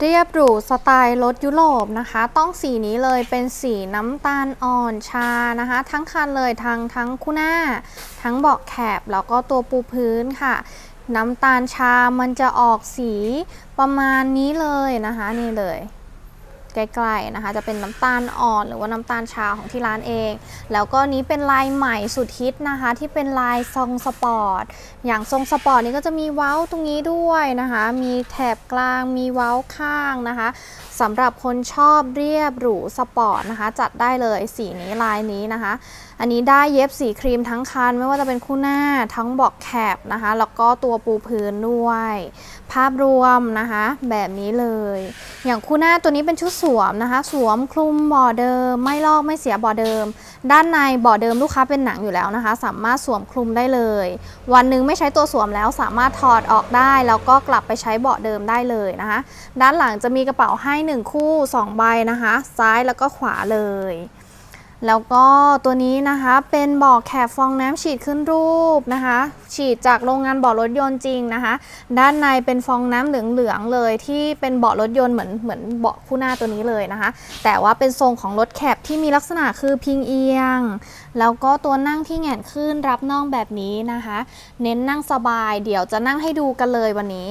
เรียบหรูสไตล์รถยุโรปนะคะ ต้องสีนี้เลยเป็นสีน้ำตาลอ่อนชานะคะ ทั้งคันเลยทั้งทั้งคู่หน้า ทั้งเบาะแคบแล้วก็ตัวปูพื้นค่ะ น้ำตาลชามันจะออกสีประมาณนี้เลยนะคะ นี่เลย ใกล้ๆนะคะ จะเป็นน้ำตาลอ่อนหรือว่าน้ำตาลชาของที่ร้านเอง แล้วก็นี้เป็นลายใหม่สุดฮิตนะคะ ที่เป็นลายทรงสปอร์ตอย่างทรงสปอร์ตนี้ก็จะมีเว้าตรงนี้ด้วยนะคะ มีแถบกลางมีเว้าข้างนะคะสำหรับคนชอบเรียบหรูสปอร์ตนะคะ จัดได้เลยสีนี้ลายนี้นะคะ อันนี้ได้เย็บสีครีมทั้งคัน ไม่ว่าจะเป็นคู่หน้าทั้งบอกแคบนะคะ แล้วก็ตัวปูพื้นด้วย ภาพรวมนะคะ แบบนี้เลย อย่างคู่หน้าตัวนี้เป็นชุดสวมนะคะ สวมคลุมบ่อเดิม ไม่ลอกไม่เสียบ่อเดิม ด้านในบ่อเดิมลูกค้าเป็นหนังอยู่แล้วนะคะ สามารถสวมคลุมได้เลย วันหนึ่งไม่ใช้ตัวสวมแล้วสามารถถอดออกได้ แล้วก็กลับไปใช้เบาะเดิมได้เลยนะคะ ด้านหลังจะมีกระเป๋าให้ 1 คู่ 2 ใบนะคะ ซ้ายแล้วก็ขวาเลย แล้วก็ตัวนี้นะคะเป็นเบ่อแคบฟองน้ำฉีดขึ้นรูปนะคะ ฉีดจากโรงงานเบ่อรถยนต์จริงนะคะ ด้านในเป็นฟองน้ำเหลืองๆเลยที่เป็นเบาะรถยนต์เหมือนเหมือนเบาะคู่หน้าตัวนี้เลยนะคะ แต่ว่าเป็นทรงของรถแคบที่มีลักษณะคือพิงเอียง แล้วก็ตัวนั่งที่แงนขึ้นรับน่องแบบนี้นะคะ เน้นนั่งสบาย เดี๋ยวจะนั่งให้ดูกันเลยวันนี้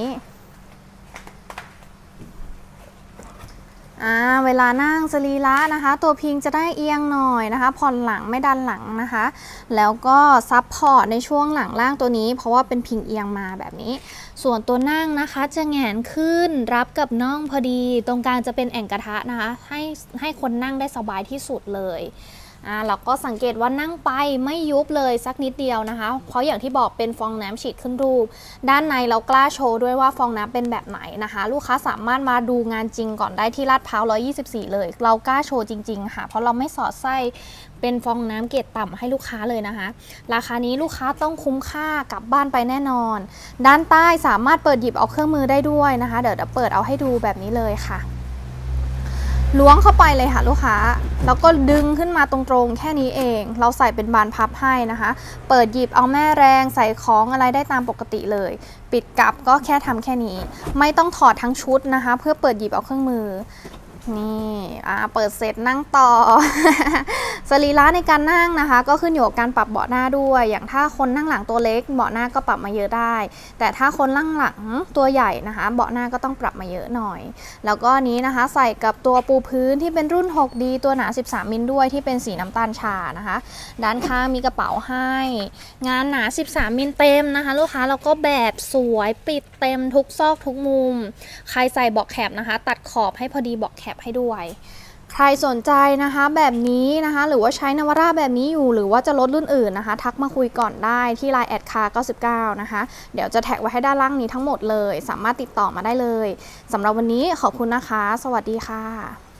อ่าเวลานั่งสรีระนะคะ ตัวพิงจะได้เอียงหน่อยนะคะ ผ่อนหลังไม่ดันหลังนะคะ แล้วก็ซับพอร์ตในช่วงหลังล่างตัวนี้ เพราะว่าเป็นพิงเอียงมาแบบนี้ ส่วนตัวนั่งนะคะจะแงนขึ้นรับกับน่องพอดี ตรงกลางจะเป็นแอ่งกระทะนะคะ ให้ให้คนนั่งได้สบายที่สุดเลย อ่าเราก็สังเกตว่านั่งไปไม่ยุบเลยสักนิดเดียวนะคะ เพราะอย่างที่บอกเป็นฟองน้ำฉีดขึ้นรูป ด้านในเรากล้าโชว์ด้วยว่าฟองน้ำเป็นแบบไหนนะคะ ลูกค้าสามารถมาดูงานจริงก่อนได้ที่ลาดพร้าว124 เลย เรากล้าโชว์จริงๆ ค่ะ เพราะเราไม่สอดไส้เป็นฟองน้ำเกรดต่ำให้ลูกค้าเลยนะคะ ราคานี้ลูกค้าต้องคุ้มค่ากลับบ้านไปแน่นอน ด้านใต้สามารถเปิดหยิบเอาเครื่องมือได้ด้วยนะคะ เดี๋ยวเดี๋ยวเปิดเอาให้ดูแบบนี้เลยค่ะ ล้วงเข้าไปเลยค่ะลูกค้า แล้วก็ดึงขึ้นมาตรงๆ แค่นี้เอง เราใส่เป็นบานพับให้นะคะ เปิดหยิบเอาแม่แรงใส่ของอะไรได้ตามปกติเลย ปิดกลับก็แค่ทำแค่นี้ ไม่ต้องถอดทั้งชุดนะคะ เพื่อเปิดหยิบเอาเครื่องมือ นี่อ่าเปิดเสร็จนั่งต่อ สรีระในการนั่งนะคะ ก็ขึ้นอยู่กับการปรับเบาะหน้าด้วย อย่างถ้าคนนั่งหลังตัวเล็ก เบาะหน้าก็ปรับมาเยอะได้ แต่ถ้าคนนั่งหลังตัวใหญ่นะคะ เบาะหน้าก็ต้องปรับมาเยอะหน่อย แล้วก็นี้นะคะใส่กับตัวปูพื้นที่เป็นรุ่น 6D ตัวหนา 13 มิลด้วยที่เป็นสีน้ำตาลชานะคะ ด้านข้างมีกระเป๋าให้ งานหนา 13 มิลเต็มนะคะ ลูกค้าแล้วก็แบบสวยปิดเต็มทุกซอกทุกมุม ใครใส่เบอกแคบนะคะ ตัดขอบให้พอดีเบอกแคบให้ด้วย ใครสนใจนะคะแบบนี้นะคะ หรือว่าใช้นวาร่าแบบนี้อยู่ หรือว่าจะลดรุ่นอื่นนะคะ ทักมาคุยก่อนได้ที่ Line แอดคา99 นะคะ เดี๋ยวจะแท็กไว้ให้ด้านล่างนี้ทั้งหมดเลย สามารถติดต่อมาได้เลยสำหรับวันนี้ขอบคุณนะคะ สวัสดีค่ะ